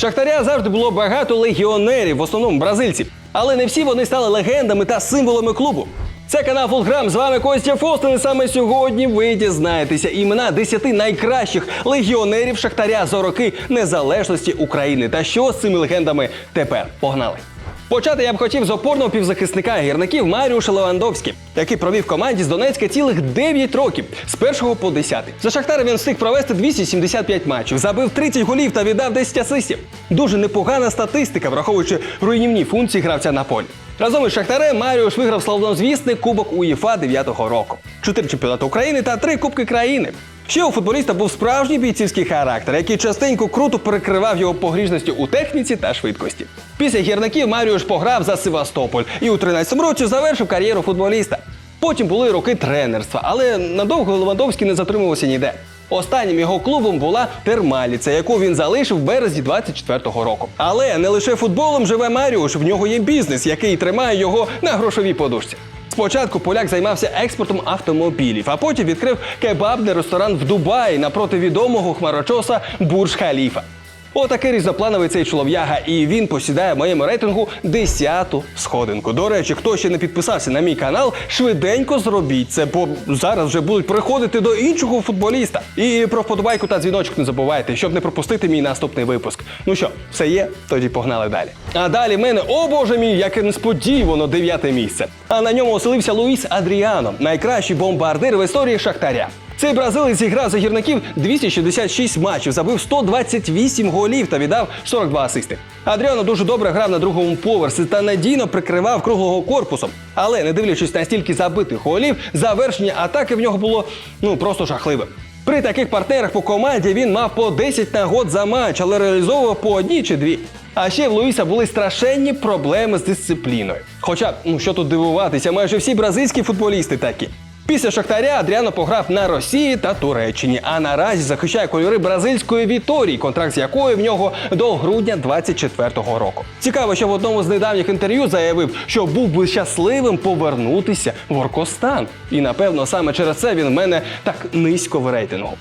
Шахтаря завжди було багато легіонерів, в основному бразильців. Але не всі вони стали легендами та символами клубу. Це канал Фулграм. З вами Костя Фостин. І саме сьогодні ви дізнаєтеся імена 10 найкращих легіонерів Шахтаря за роки незалежності України. Та що з цими легендами тепер? Погнали! Почати я б хотів з опорного півзахисника гірників Маріуша Левандовський, який провів команді з Донецька цілих 9 років з 1 по 10. За Шахтар він встиг провести 275 матчів, забив 30 голів та віддав 10 асистів. Дуже непогана статистика, враховуючи руйнівні функції гравця на полі. Разом із Шахтарем Маріуш виграв славнозвісний кубок УЄФА 9-го року, 4 чемпіонати України та 3 кубки країни. Ще у футболіста був справжній бійцівський характер, який частенько круто перекривав його погріжності у техніці та швидкості. Після гірників Маріуш пограв за Севастополь і у 13-му році завершив кар'єру футболіста. Потім були роки тренерства, але надовго Левандовський не затримувався ніде. Останнім його клубом була Термаліця, яку він залишив в березні 24-го року. Але не лише футболом живе Маріуш, в нього є бізнес, який тримає його на грошовій подушці. Спочатку поляк займався експортом автомобілів, а потім відкрив кебабний ресторан в Дубаї напроти відомого хмарочоса Бурж Халіфа. Отакий різноплановий цей чолов'яга, і він посідає в моєму рейтингу 10-ту сходинку. До речі, хто ще не підписався на мій канал, швиденько зробіть це, бо зараз вже будуть приходити до іншого футболіста. І про вподобайку та дзвіночок не забувайте, щоб не пропустити мій наступний випуск. Ну що, все є? Тоді погнали далі. А далі мене, о боже мій, яке несподівано дев'яте місце. А на ньому оселився Луїс Адріано, найкращий бомбардир в історії Шахтаря. Цей бразилець зіграв за гірників 266 матчів, забив 128 голів та віддав 42 асисти. Адріано дуже добре грав на другому поверсі та надійно прикривав круглого корпусом. Але не дивлячись на стільки забитих голів, завершення атаки в нього було ну просто жахливим. При таких партнерах по команді він мав по 10 нагод за матч, але реалізовував по одній чи дві. А ще в Луїса були страшенні проблеми з дисципліною. Хоча, ну що тут дивуватися, майже всі бразильські футболісти такі. Після Шахтаря Адріано пограв на Росії та Туреччині, а наразі захищає кольори бразильської Віторії, контракт з якою в нього до грудня 24-го року. Цікаво, що в одному з недавніх інтерв'ю заявив, що був би щасливим повернутися в Оркостан. І напевно саме через це він в мене так низько в рейтингу.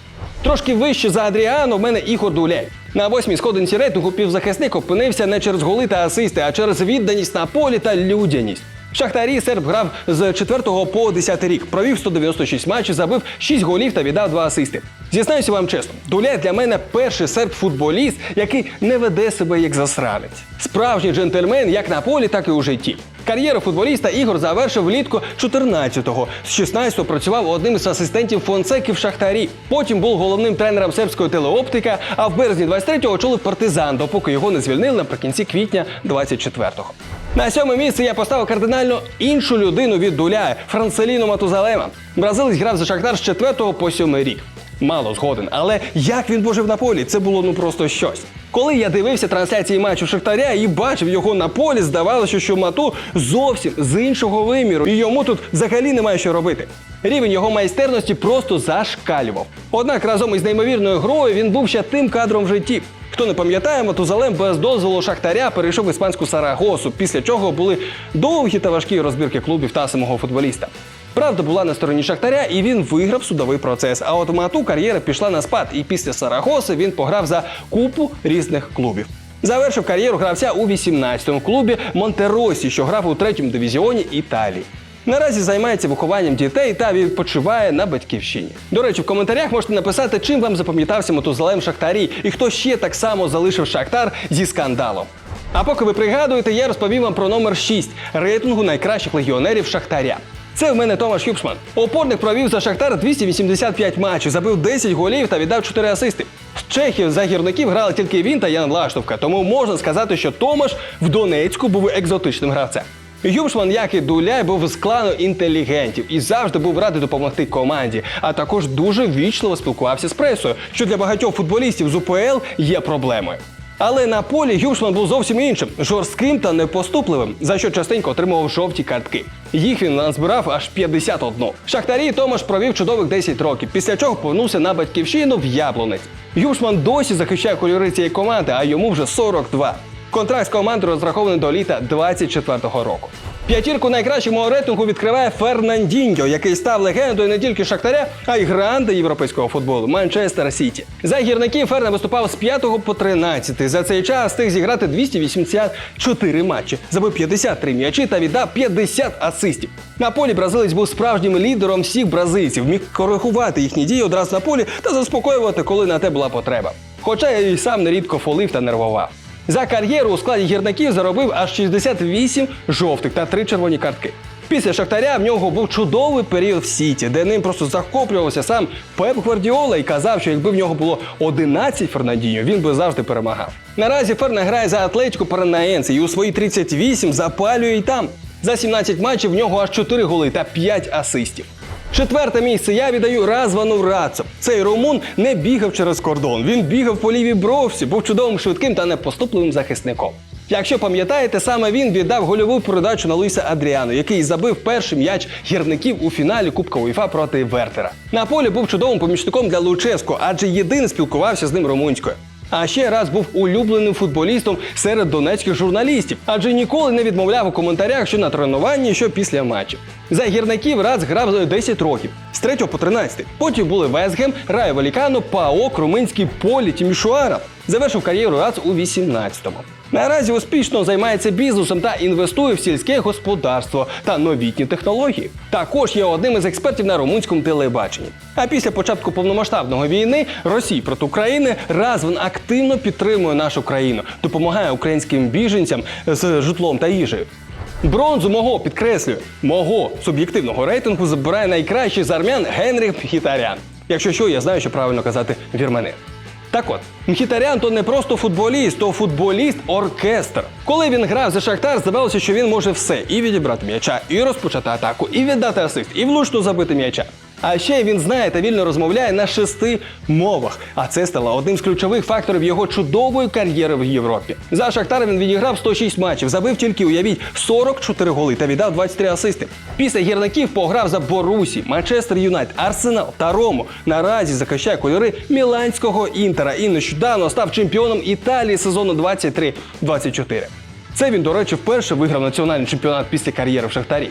Трошки вище за Адріано в мене Ігор Дуляй. На восьмій сходинці рейтингу півзахисник опинився не через голи та асисти, а через відданість на полі та людяність. Шахтарі серб грав з 4 по 10 рік, провів 196 матчів, забив 6 голів та віддав 2 асисти. Зізнаюся вам чесно, Дуляй для мене перший серб-футболіст, який не веде себе як засранець. Справжній джентльмен як на полі, так і у житті. Кар'єру футболіста Ігор завершив влітку 14-го. З 16-го працював одним із асистентів Фонсеки в Шахтарі. Потім був головним тренером сербської телеоптика, а в березні 23-го очолив партизан, допоки його не звільнили наприкінці квітня 24-го. На сьоме місце я поставив кардинально іншу людину від дуля Францеліно Матузалема. Бразилець грав за Шахтар з 4 по 7 рік. Мало згоден, але як він пожив на полі, це було ну просто щось. Коли я дивився трансляції матчу Шахтаря і бачив його на полі, здавалося, що мату зовсім з іншого виміру, і йому тут взагалі немає що робити. Рівень його майстерності просто зашкалював. Однак разом із неймовірною грою він був ще тим кадром в житті. Хто не пам'ятає, Матузалем без дозволу Шахтаря перейшов в іспанську Сарагосу, після чого були довгі та важкі розбірки клубів та самого футболіста. Правда була на стороні Шахтаря, і він виграв судовий процес. А от мату кар'єра пішла на спад, і після Сарагоси він пограв за купу різних клубів. Завершив кар'єру гравця у 18-му клубі Монтеросі, що грав у третьому дивізіоні Італії. Наразі займається вихованням дітей та відпочиває на батьківщині. До речі, в коментарях можете написати, чим вам запам'ятався мотозалем Шахтарі і хто ще так само залишив Шахтар зі скандалом. А поки ви пригадуєте, я розповім вам про номер 6 рейтингу найкращих легіонерів Шахтаря. Це в мене Томаш Юпсман. Опорник провів за Шахтар 285 матчів, забив 10 голів та віддав 4 асисти. З Чехів за гірників грали тільки він та Ян Лаштовка, тому можна сказати, що Томаш в Донецьку був екзотичним гравцем. Юбшман, як і Дуляй, був з клану інтелігентів і завжди був радий допомогти команді, а також дуже вічливо спілкувався з пресою, що для багатьох футболістів з УПЛ є проблемою. Але на полі Юшман був зовсім іншим жорстким та непоступливим, за що частенько отримував жовті картки. Їх він назбирав аж 51. В Шахтарі Томаш провів чудових 10 років, після чого повернувся на батьківщину в Яблунець. Гюбшман досі захищає кольори цієї команди, а йому вже 42. Контракт з командою розрахований до літа 24-го року. П'ятірку найкращого рейтингу відкриває Фернандіньо, який став легендою не тільки Шахтаря, а й гранди європейського футболу Манчестер Сіті. За гірників Фернан виступав з 5 по 13. За цей час встиг зіграти 284 матчі, забив 53 м'ячі та віддав 50 асистів. На полі бразилець був справжнім лідером всіх бразильців, міг коригувати їхні дії одразу на полі та заспокоювати, коли на те була потреба. Хоча і сам нерідко фолив та нервував. За кар'єру у складі гірників заробив аж 68 жовтих та 3 червоні картки. Після Шахтаря в нього був чудовий період в Сіті, де ним просто захоплювався сам Пеп Гвардіола і казав, що якби в нього було 11 Фернандіньо, він би завжди перемагав. Наразі Ферна грає за Атлетико Паранаєнце і у свої 38 запалює і там. За 17 матчів в нього аж 4 голи та 5 асистів. Четверте місце я віддаю Развану Рацу. Цей румун не бігав через кордон. Він бігав по лівій бровці, був чудовим швидким та непоступливим захисником. Якщо пам'ятаєте, саме він віддав гольову передачу на Луїса Адріану, який забив перший м'яч гірників у фіналі Кубка УЄФА проти Вертера. На полі був чудовим помічником для Луческо, адже єдиний спілкувався з ним румунською. А ще раз був улюбленим футболістом серед донецьких журналістів, адже ніколи не відмовляв у коментарях, що на тренуванні, що після матчів. За гірників раз грав 10 років з 3 по 13. Потім були Весгем, Райо Валікано, ПАОК, Руминський полі Тімішуара. Завершив кар'єру раз у 18-му. Наразі успішно займається бізнесом та інвестує в сільське господарство та новітні технології. Також є одним із експертів на румунському телебаченні. А після початку повномасштабної війни Росії проти України Разван активно підтримує нашу країну, допомагає українським біженцям з житлом та їжею. Бронзу мого підкреслюю, мого суб'єктивного рейтингу забирає найкращий з армян Генріх Мхітарян. Якщо що, я знаю, що правильно казати вірменин. Так от, Мхітарян то не просто футболіст, то футболіст-оркестр. Коли він грав за Шахтар, здавалося, що він може все і відібрати м'яча, і розпочати атаку, і віддати асист, і влучно забити м'яча. А ще він знає та вільно розмовляє на шести мовах. А це стало одним з ключових факторів його чудової кар'єри в Європі. За Шахтар він відіграв 106 матчів, забив тільки, уявіть, 44 голи та віддав 23 асисти. Після гірників пограв за Борусі, Манчестер Юнайтед, Арсенал та Рому. Наразі захищає кольори міланського інтера і нещодавно став чемпіоном Італії сезону 23-24. Це він, до речі, вперше виграв національний чемпіонат після кар'єри в Шахтарі.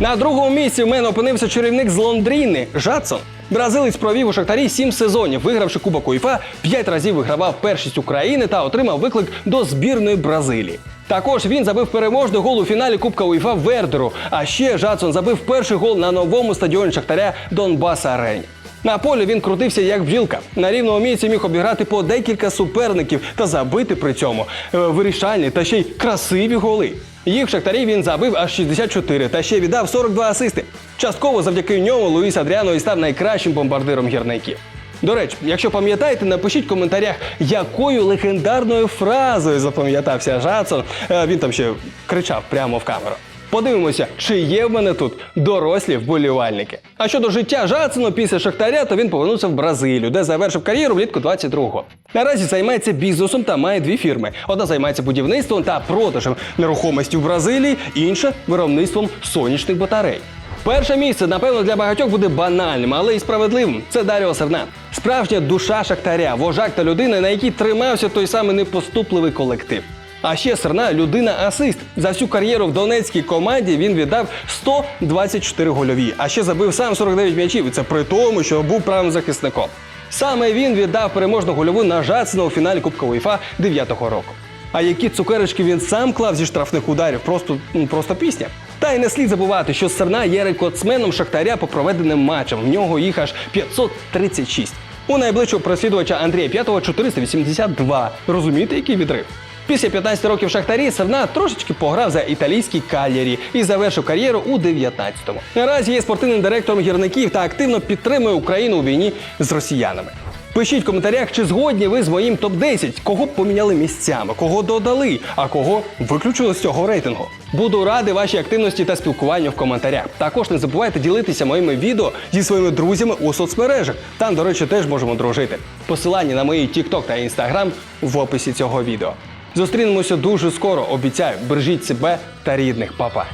На другому місці в мене опинився чарівник з Лондріни Жадсон. Бразилець провів у Шахтарі сім сезонів, вигравши Кубок УЄФА, п'ять разів вигравав першість України та отримав виклик до збірної Бразилії. Також він забив переможний гол у фіналі Кубка УЄФА Вердеру. А ще Жадсон забив перший гол на новому стадіоні Шахтаря Донбас Арені. На полі він крутився як бджілка. На рівному місці міг обіграти по декілька суперників та забити при цьому е, вирішальні та ще й красиві голи. Їх Шахтарі він забив аж 64 та ще віддав 42 асисти. Частково завдяки ньому Луїс Адріано і став найкращим бомбардиром гірників. До речі, якщо пам'ятаєте, напишіть в коментарях, якою легендарною фразою запам'ятався Жадсон. Е, Він там ще кричав прямо в камеру. Подивимося, чи є в мене тут дорослі вболівальники. А щодо життя Жадсона після Шахтаря, то він повернувся в Бразилію, де завершив кар'єру влітку 22-го. Наразі займається бізнесом та має дві фірми. Одна займається будівництвом та продажем нерухомості в Бразилії, інша виробництвом сонячних батарей. Перше місце, напевно, для багатьох буде банальним, але і справедливим. Це Даріо Серна. Справжня душа шахтаря, вожак та людина, на якій тримався той самий непоступливий колектив. А ще Серна людина асист. За всю кар'єру в донецькій команді він віддав 124 гольові, а ще забив сам 49 м'ячів. І це при тому, що був правим захисником. Саме він віддав переможну гольову на Жацина у фіналі Кубка УЄФА 9-го року. А які цукерочки він сам клав зі штрафних ударів, просто, ну, просто пісня. Та й не слід забувати, що Серна є рекордсменом Шахтаря по проведеним матчам. В нього їх аж 536. У найближчого прослідувача Андрія П'ятого 482. Розумієте, який відрив? Після 15 років Шахтарі Серна трошечки пограв за італійський калєрі і завершив кар'єру у 19-му. Наразі є спортивним директором гірників та активно підтримує Україну у війні з росіянами. Пишіть в коментарях, чи згодні ви з моїм топ-10, кого б поміняли місцями, кого додали, а кого виключили з цього рейтингу. Буду радий вашій активності та спілкуванню в коментарях. Також не забувайте ділитися моїми відео зі своїми друзями у соцмережах. Там, до речі, теж можемо дружити. Посилання на мої TikTok та Instagram в описі цього відео. Зустрінемося дуже скоро. Обіцяю, бережіть себе та рідних, Па-па!